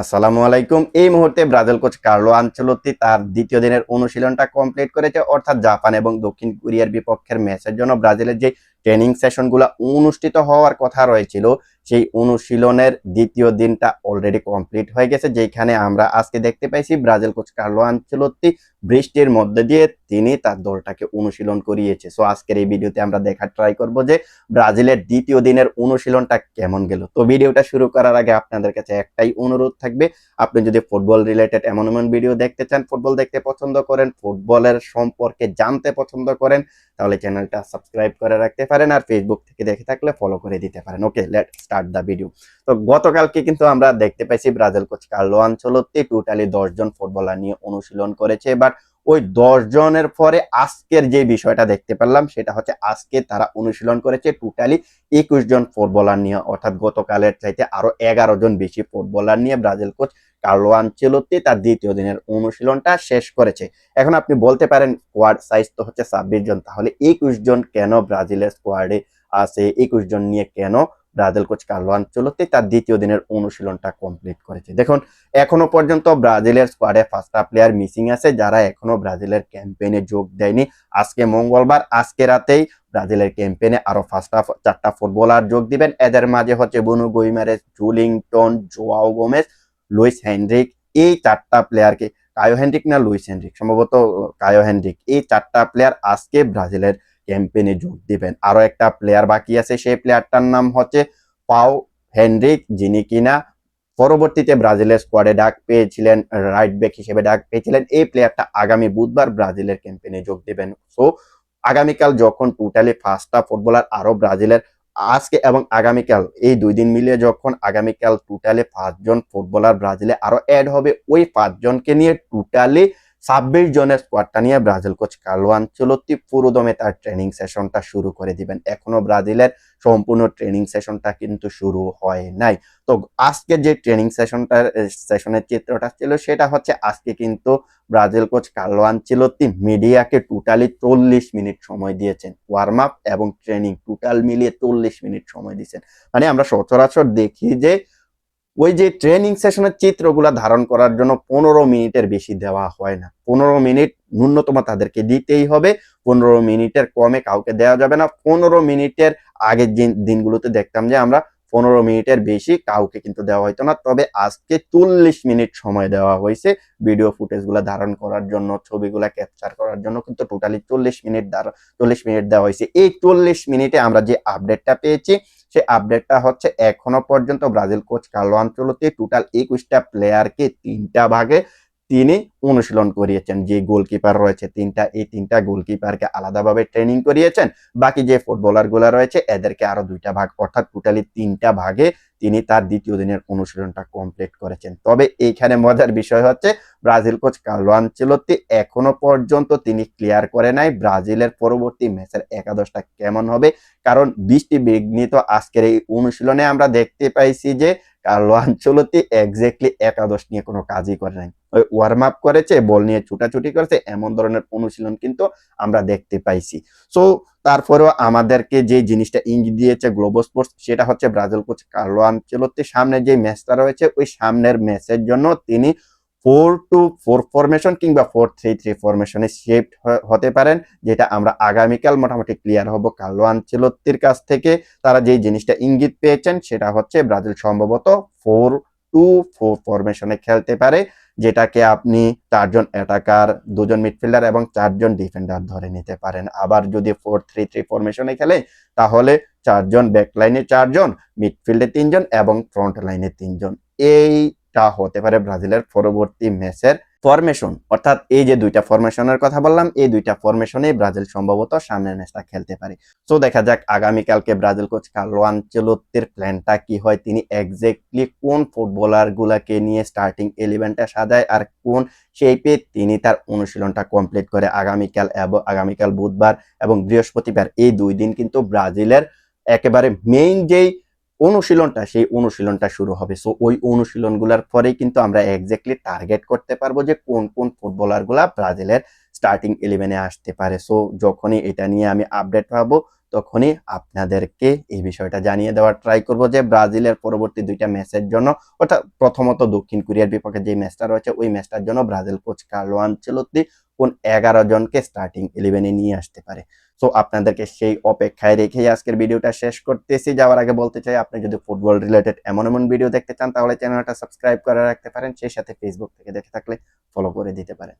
আসসালামু আলাইকুম। এই মুহূর্তে ব্রাজিল কোচ কার্লো আনচেলত্তি তার দ্বিতীয় দিনের অনুশীলনটা কমপ্লিট করেছে, অর্থাৎ জাপান এবং দক্ষিণ কোরিয়ার বিপক্ষের ম্যাচের জন্য ব্রাজিলের যে ট্রেনিং সেশনগুলো অনুষ্ঠিত হওয়ার কথা রয়েছিল, সেই অনুশীলনের দ্বিতীয় দিনটা অলরেডি কমপ্লিট হয়ে গেছে, যেখানে আমরা আজকে দেখতে পাইছি ব্রাজিল কোচ কার্লো আনচেলত্তি বৃষ্টির মধ্যে দিয়ে তিনি তার দলটাকে অনুশীলন করিয়েছে। সো আজকের এই ভিডিওতে আমরা দেখার ট্রাই করব যে ব্রাজিলের দ্বিতীয় দিনের অনুশীলনটা কেমন গেল। তো ভিডিওটা শুরু করার আগে আপনাদের কাছে একটাই অনুরোধ থাকবে, আপনি যদি ফুটবল রিলেটেড এমন এমন ভিডিও দেখতে চান ফুটবল দেখতে পছন্দ করেন ফুটবলের সম্পর্কে জানতে পছন্দ করেন, তাহলে চ্যানেলটা সাবস্ক্রাইব করে রাখতে পারেন আর ফেসবুক থেকে দেখে থাকলে ফলো করে দিতে পারেন। Okay let start the video তো গতকালকে কিন্তু আমরা দেখতে পাইছি Brazil coach Carlo Ancelotti totally দশজন ফুটবলার নিয়ে অনুশীলন করেছে বাট ওই জনের পরে আজকের যে বিষয়টা দেখতে পেলাম, সেটা হচ্ছে আজকে তারা অনুশীলন করেছে টোটালি একুশ জন ফুটবলার নিয়ে। অর্থাৎ গতকালের চাইতে আরও এগারো জন বেশি ফুটবলার নিয়ে ব্রাজিল কোচ কার্লো আনচেলত্তি তার দ্বিতীয় দিনের অনুশীলনটা শেষ করেছে। এখন আপনি বলতে পারেন স্কোয়াড সাইজ তো হচ্ছে ছাব্বিশ জন, তাহলে একুশ জন কেন ব্রাজিলের স্কোয়াডে আছে? একুশ জন নিয়ে কেন ব্রাজিল কোচ কার্লো আনচেলত্তি তার দ্বিতীয় দিনের অনুশীলনটা কমপ্লিট করেছে। দেখুন, এখনও পর্যন্ত ব্রাজিলের স্কোয়াডে ফার্স্টটা প্লেয়ার মিসিং আছে, যারা এখনও ব্রাজিলের ক্যাম্পেইনে যোগ দেয়নি। আজকে মঙ্গলবার, আজকে রাতেই ব্রাজিলের ক্যাম্পেইনে আরও ফার্স্টটা চারটা ফুটবলার যোগ দিবেন। এদের মাঝে হচ্ছে Bruno Guimaraes Joelinton, Joao Gomes Luis Henrique. এই চারটা প্লেয়ারকে কায়ো হেনরিক না লুইস হেনরিক? সম্ভবত, কায়ো হেনরিক। এই চারটা প্লেয়ার আজকে ব্রাজিলের ক্যাম্পেইনে যোগ দিবেন। আরও একটা প্লেয়ার বাকি আছে, সেই প্লেয়ারটার নাম হচ্ছে পাও হেনরিক যিনি কিনা পরবর্তীতে ব্রাজিলের স্কোয়াডে ডাক পেয়েছিলেন রাইট ব্যাক হিসেবে ডাক পেয়েছিলেন। এই প্লেয়ারটা আগামী বুধবার ব্রাজিলের ক্যাম্পেইনে যোগ দিবেন। সো আগামীকাল যখন টোটালি ফার্স্টটা ফুটবলার আরও ব্রাজিলের আজকে এবং আগামীকাল, এই দুই দিন মিলিয়ে যখন আগামীকাল টোটালি পাঁচজন ফুটবলার ব্রাজিলে আরও অ্যাড হবে, ওই পাঁচজনকে নিয়ে টোটালি ছাব্বিশ জনের স্কোয়াডটা নিয়ে ব্রাজিল কোচ কার্লো আনচলত্তি পুরোদমে তার ট্রেনিং সেশনটা শুরু করে দিবেন। এখনও ব্রাজিলের সম্পূর্ণ ট্রেনিং সেশনটা কিন্তু শুরু হয় নাই। তো আজকে যে ট্রেনিং সেশনটা সেশনের চিত্রটা ছিল, সেটা হচ্ছে আজকে কিন্তু ব্রাজিল কোচ কার্লো আনচেলত্তি মিডিয়াকে টোটালি চল্লিশ মিনিট সময় দিয়েছেন। ওয়ার্ম আপ এবং ট্রেনিং টোটাল মিলিয়ে চল্লিশ মিনিট সময় দিয়েছেন। মানে আমরা সচরাচর দেখি যে ওই যে ট্রেনিং সেশনের চিত্রগুলো ধারণ করার জন্য পনেরো মিনিটের বেশি দেওয়া হয় না। পনেরো মিনিট ন্যূনতম তাদেরকে দিতেই হবে, পনেরো মিনিটের কমে কাউকে দেওয়া যাবে না। পনেরো মিনিটের আগের দিনগুলোতে দেখতাম যে আমরা পনেরো মিনিটের বেশি কাউকে কিন্তু দেওয়া হইতো না। তবে আজকে চল্লিশ মিনিট সময় দেওয়া হয়েছে ভিডিও ফুটেজগুলো ধারণ করার জন্য, ছবিগুলো ক্যাপচার করার জন্য কিন্তু টোটালি চল্লিশ মিনিট চল্লিশ মিনিট দেওয়া হয়েছে। এই চল্লিশ মিনিটে আমরা যে আপডেটটা পেয়েছি সেই আপডেটটা হচ্ছে এখনও পর্যন্ত Brazil coach Carlo Ancelotti total একুশটা প্লেয়ারকে তিনটা ভাগে তিনি অনুশীলন করিয়েছেন, যে গোলকিপার রয়েছে তিনটা, এই তিনটা গোলকিপারকে আলাদাভাবে ট্রেনিং করিয়েছেন। বাকি যে ফুটবলারগুলা রয়েছে, এদেরকে আরও দুইটা ভাগ, অর্থাৎ টোটালি তিনটা ভাগে তিনি তার দ্বিতীয় দিনের অনুশীলনটা কমপ্লিট করেছেন। তবে এইখানে মজার বিষয় হচ্ছে, ব্রাজিল কোচ কার্লো আনচেলত্তি এখনও পর্যন্ত তিনি ক্লিয়ার করে নাই ব্রাজিলের পরবর্তী ম্যাচের একাদশটা কেমন হবে। কারণ বৃষ্টি বিঘ্নিত আজকের এই অনুশীলনে আমরা দেখতে পাইছি যে কার্লো আনচেলত্তি এক্স্যাক্টলি একাদশ নিয়ে কোনো কাজই করে নাই। ওই ওয়ার্ম আপ করেছে, বল নিয়ে ছুটাছুটি করেছে, এমন ধরনের অনুশীলন কিন্তু আমরা দেখতে পাইছি। সো তারপরেও আমাদেরকে যে জিনিসটা ইঙ্গিত দিয়েছে গ্লোবো স্পোর্টস সেটা হচ্ছে ব্রাজিল কোচ কার্লো আনচেলত্তির সামনে যে ম্যাচটা রয়েছে, ওই সামনের ম্যাচের জন্য তিনি ফোর টু ফোর ফরমেশন কিংবা ফোর থ্রি থ্রি ফরমেশনে শিফট হতে পারেন, যেটা আমরা আগামীকাল মোটামুটি ক্লিয়ার হব কার্লো আনচেলত্তির কাছ থেকে। তারা যে জিনিসটা ইঙ্গিত পেয়েছেন, সেটা হচ্ছে ব্রাজিল সম্ভবত ফোর টু ফোর ফরমেশনে খেলতে পারে, যেটাকে আপনি চারজন অ্যাটাকার দুজন মিডফিল্ডার এবং চারজন ডিফেন্ডার ধরে নিতে পারেন। আবার যদি ফোর থ্রি থ্রি ফরমেশনে খেলে, তাহলে চারজন ব্যাকলাইনে চারজন মিডফিল্ডে তিনজন এবং ফ্রন্ট লাইনে তিনজন। এইটা হতে পারে ব্রাজিলের পরবর্তী ম্যাচের ফরমেশন অর্থাৎ এই যে দুইটা ফরমেশনের কথা বললাম, এই দুইটা ফরমেশনে ব্রাজিল সম্ভবত সামনের ম্যাচটা খেলতে পারে। তো দেখা যাক আগামীকালকে ব্রাজিল কোচ কার্লো আনচেলত্তির প্ল্যানটা কি হয়, তিনি এক্স্যাক্টলি কোন ফুটবলার গুলাকে নিয়ে স্টার্টিং এলিভেনটা সাজায় আর কোন শেপে তিনি তার অনুশীলনটা কমপ্লিট করে আগামীকাল এবং আগামীকাল বুধবার এবং বৃহস্পতিবার। এই দুই দিন কিন্তু ব্রাজিলের একেবারে মেইন যেই অনুশীলনটা, সেই অনুশীলনটা শুরু হবে। সো ওই অনুশীলনগুলোর পরেই কিন্তু আমরা এক্স্যাক্টলি টার্গেট করতে পারব যে কোন কোন ফুটবলারগুলা ব্রাজিলের স্টার্টিং ইলেভেনে আসতে পারে। সো যখনই এটা নিয়ে আমি আপডেট পাবো, তখনই আপনাদেরকে এই বিষয়টা জানিয়ে দেওয়ার ট্রাই করব যে ব্রাজিলের পরবর্তী দুইটা ম্যাচের জন্য, অর্থাৎ প্রথমত দক্ষিণ কোরিয়ার বিপক্ষে যে ম্যাচটা রয়েছে, ওই ম্যাচটার জন্য ব্রাজিল কোচ কার্লো আনচেলত্তি কোন এগারো জনকে স্টার্টিং ইলেভেনে নিয়ে আসতে পারে। সো আপনাদেরকে সেই অপেক্ষায় রেখেই আজকের ভিডিওটা শেষ করতেছি। যাওয়ার আগে বলতে চাই, আপনি যদি ফুটবল রিলেটেড এমন এমন ভিডিও দেখতে চান, তাহলে চ্যানেলটা সাবস্ক্রাইব করে রাখতে পারেন। সেই সাথে ফেসবুক থেকে দেখে থাকলে ফলো করে দিতে পারেন।